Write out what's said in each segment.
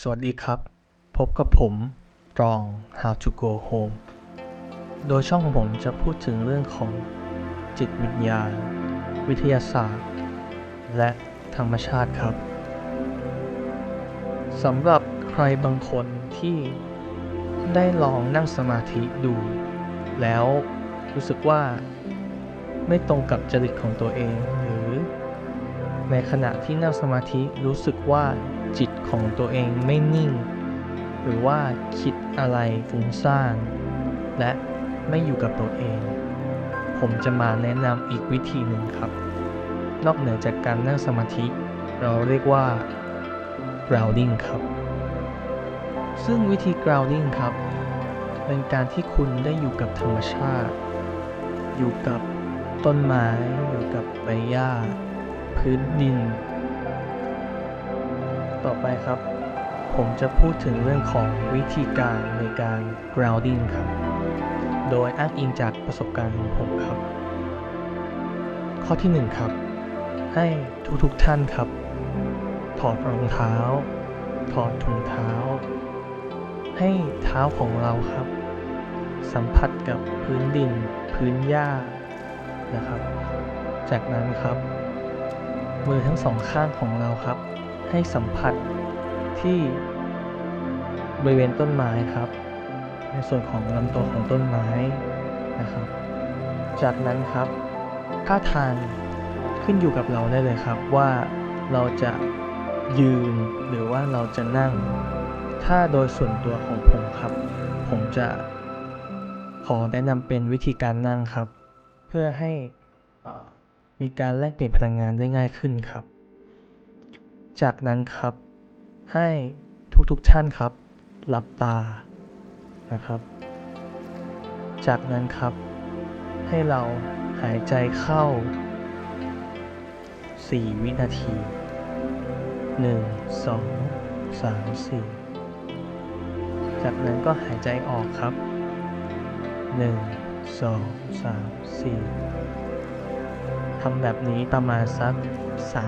สวัสดีครับ พบกับผมตรอง How to Go Home โดยช่องของผมจะพูดถึงเรื่องของจิตวิญญาณ วิทยาศาสตร์ และธรรมชาติครับสำหรับใครบางคนที่ได้ลองนั่งสมาธิดู แล้วรู้สึกว่าไม่ตรงกับจริตของตัวเอง หรือในขณะที่นั่งสมาธิรู้สึกว่า จิตของตัวเองไม่นิ่ง หรือว่าคิดอะไรฟุ้งซ่าน และไม่อยู่กับตัวเอง ผมจะมาแนะนำอีกวิธีหนึ่งครับ นอกเหนือจากการนั่งสมาธิ เราเรียกว่า grounding ครับ ซึ่งวิธี grounding ครับ เป็นการที่คุณได้อยู่กับธรรมชาติ อยู่กับต้นไม้ อยู่กับใบหญ้า พื้นดิน ต่อไปครับ ผมจะพูดถึงเรื่องของวิธีการในการ grounding ครับ โดยอ้างอิงจากประสบการณ์ของผมครับ ข้อที่ 1 ครับ ให้ทุกๆทท่านครับ ถอดรองเท้า ถอดถุงเท้า ให้เท้าของเราครับ สัมผัสกับพื้นดิน พื้นหญ้านะครับ จากนั้นครับ มือทั้งสองข้างของเราครับ ให้สัมผัสที่บริเวณต้นไม้ครับ ในส่วนของลำตัวของต้นไม้นะครับ จากนั้นครับท่าทางขึ้นอยู่กับเราได้เลยครับว่าเราจะยืนหรือว่าเราจะนั่ง ถ้าโดยส่วนตัวของผมครับ ผมจะขอแนะนำเป็นวิธีการนั่งครับ เพื่อให้มีการแลกเปลี่ยนพลังงานได้ง่ายขึ้นครับ จากนั้นครับ ให้ทุกๆท่านครับ หลับตานะครับ จากนั้นครับ ให้เราหายใจเข้า 4 วินาที 1 2 3 4 จากนั้นก็หายใจออกครับ 1 2 3 4 ทำแบบนี้ประมาณสัก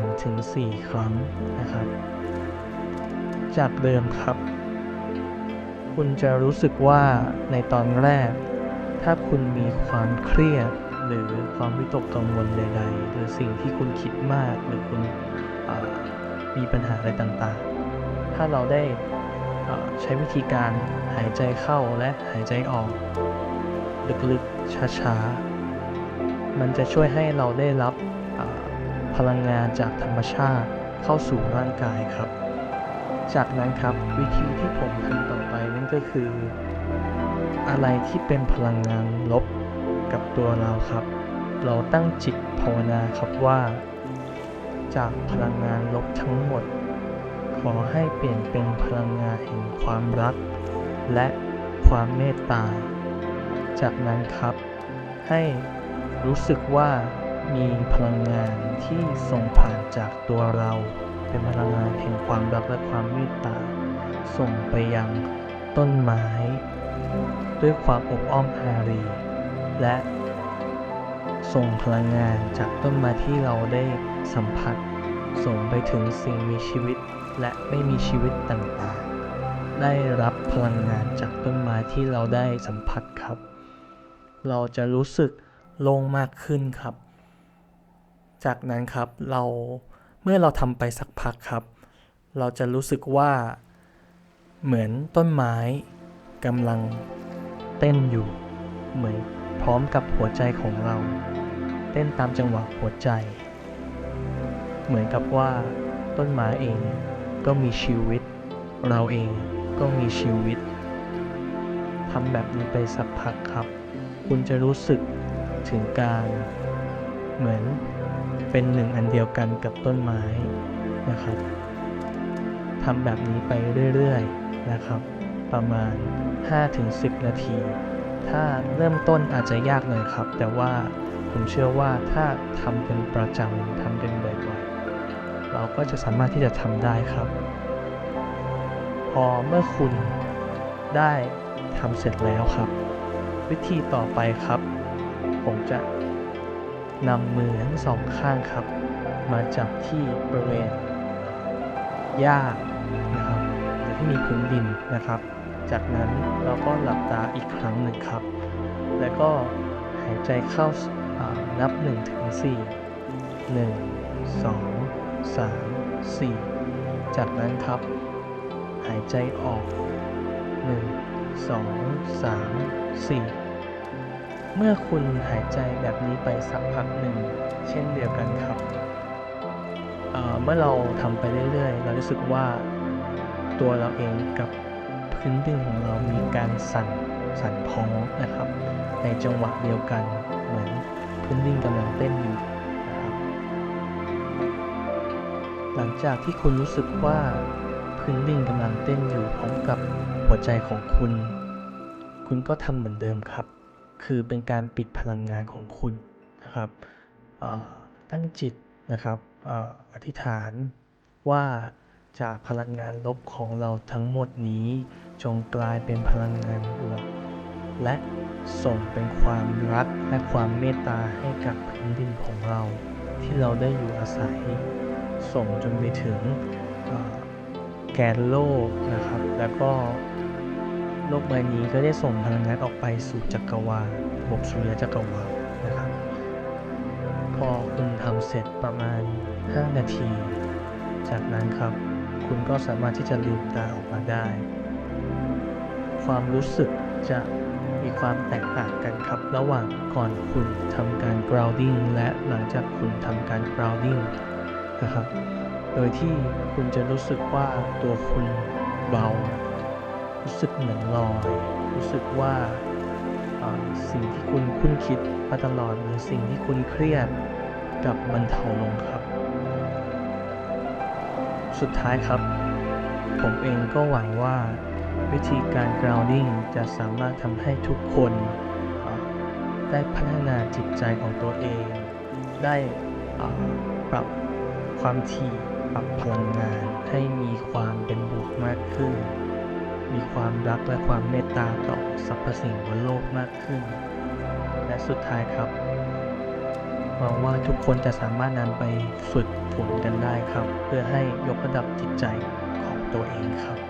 3-4 ครั้งนะครับ จากเดิมครับ คุณจะรู้สึกว่าในตอนแรก ถ้าคุณมีความเครียด หรือความวิตกกังวลใดๆ หรือสิ่งที่คุณคิดมากหรือคุณมีปัญหาอะไรต่างๆ ถ้าเราได้ใช้วิธีการหายใจเข้าและหายใจออก ลึกๆช้าๆ มันจะช่วยให้เราได้รับพลังงานจากธรรมชาติเข้าสู่ร่างกายครับ จากนั้นครับวิธีที่ผมทำต่อไปนั่นก็คือ อะไรที่เป็นพลังงานลบกับตัวเราครับ เราตั้งจิตภาวนาครับว่า จากพลังงานลบทั้งหมด ขอให้เปลี่ยนเป็นพลังงานแห่งความรัก และความเมตตา จากนั้นครับให้ รู้สึกว่ามีพลังงานที่ส่งผ่านจากตัวเรา เป็นพลังงานแห่งความรักและความเมตตา ส่งไปยังต้นไม้ ด้วยความอบอ้อมอารี และ ส่งพลังงานจากต้นไม้ที่เราได้สัมผัส ส่งไปถึงสิ่งมีชีวิตและไม่มีชีวิตต่างๆ ได้รับพลังงานจากต้นไม้ที่เราได้สัมผัสครับ เราจะรู้สึก โล่งมากขึ้นครับ จากนั้นครับเราเมื่อเราทำไปสักพักครับ เราจะรู้สึกว่า เหมือนต้นไม้กำลังเต้นอยู่เหมือนพร้อมกับหัวใจของเรา เต้นตามจังหวะหัวใจ เหมือนกับว่า ต้นไม้เองก็มีชีวิต เราเองก็มีชีวิตทำแบบนี้ไปสักพักครับ คุณจะรู้สึก ถึงการ เหมือนเป็นหนึ่งอันเดียวกันกับต้นไม้นะครับทำแบบนี้ไปเรื่อยๆนะครับ ประมาณ 5-10 นาที ถ้าเริ่มต้นอาจจะยากหน่อยครับ แต่ว่าผมเชื่อว่าถ้าทำเป็นประจำทำเป็นบ่อยๆเราก็จะสามารถที่จะทำได้ครับ พอเมื่อคุณได้ทำเสร็จแล้วครับ วิธีต่อไปครับ ผมจะนำมือทั้งสองข้างครับ มาจับที่บริเวณหญ้านะครับหรือที่มีพื้นดินนะครับ จากนั้นเราก็หลับตาอีกครั้งหนึ่งครับ แล้วก็หายใจเข้าานับ1ถึง4 1 2 3 4 จากนั้นครับ หายใจออก 1 2 3 4 เมื่อคุณหายใจแบบนี้ไปสักพักหนึ่ง เช่นเดียวกันครับเเมื่อเราทำไปเรื่อยๆ เรารู้สึกว่าตัวเราเองกับพื้นดินของเรามีการสั่นสั่นพองนะครับ ในจังหวะเดียวกันเหมือนพื้นดินกำลังเต้นอยู่นะครับ หลังจากที่คุณรู้สึกว่าพื้นดินกำลังเต้นอยู่พร้อมกับหัวใจของคุณ คุณก็ทำเหมือนเดิมครับ คือเป็นการปิดพลังงานของคุณนะครับตั้งจิตนะครับออธิษฐานว่าจากพลังงานลบของเราทั้งหมดนี้ จงกลายเป็นพลังงานบวก และส่งเป็นความรักและความเมตตาให้กับพื้นดินของเรา ที่เราได้อยู่อาศัย ส่งจนไปถึงแกนโลกนะครับ แล้วก็ โลกใบนี้ก็ได้ส่งพลังงานออกไปสู่จักรวาลระบบสุริยะจักรวาลนะครับ พอคุณทำเสร็จประมาณ 5 นาที จากนั้นครับ คุณก็สามารถที่จะลืมตาออกมาได้ ความรู้สึกจะมีความแตกต่างกันครับ ระหว่างก่อนคุณทำการ grounding และหลังจากคุณทำการ grounding นะครับ โดยที่คุณจะรู้สึกว่าตัวคุณเบา รู้สึกเหมือนลอย รู้สึกว่าสิ่งที่คุณคุ้นคิดมาตลอดหรือสิ่งที่คุณเครียดกับบรรเทาลงครับ สุดท้ายครับ ผมเองก็หวังว่าวิธีการ grounding จะสามารถทำให้ทุกคนได้พัฒนาจิตใจของตัวเอง ได้ปรับความถี่ ปรับพลังงานให้มีความเป็นบวกมากขึ้น มีความรักและความเมตตาต่อสรรพสิ่งบนโลกมากขึ้น และสุดท้ายครับหวังว่าทุกคนจะสามารถนำไปฝึกฝนกันได้ครับ เพื่อให้ยกระดับจิตใจของตัวเองครับ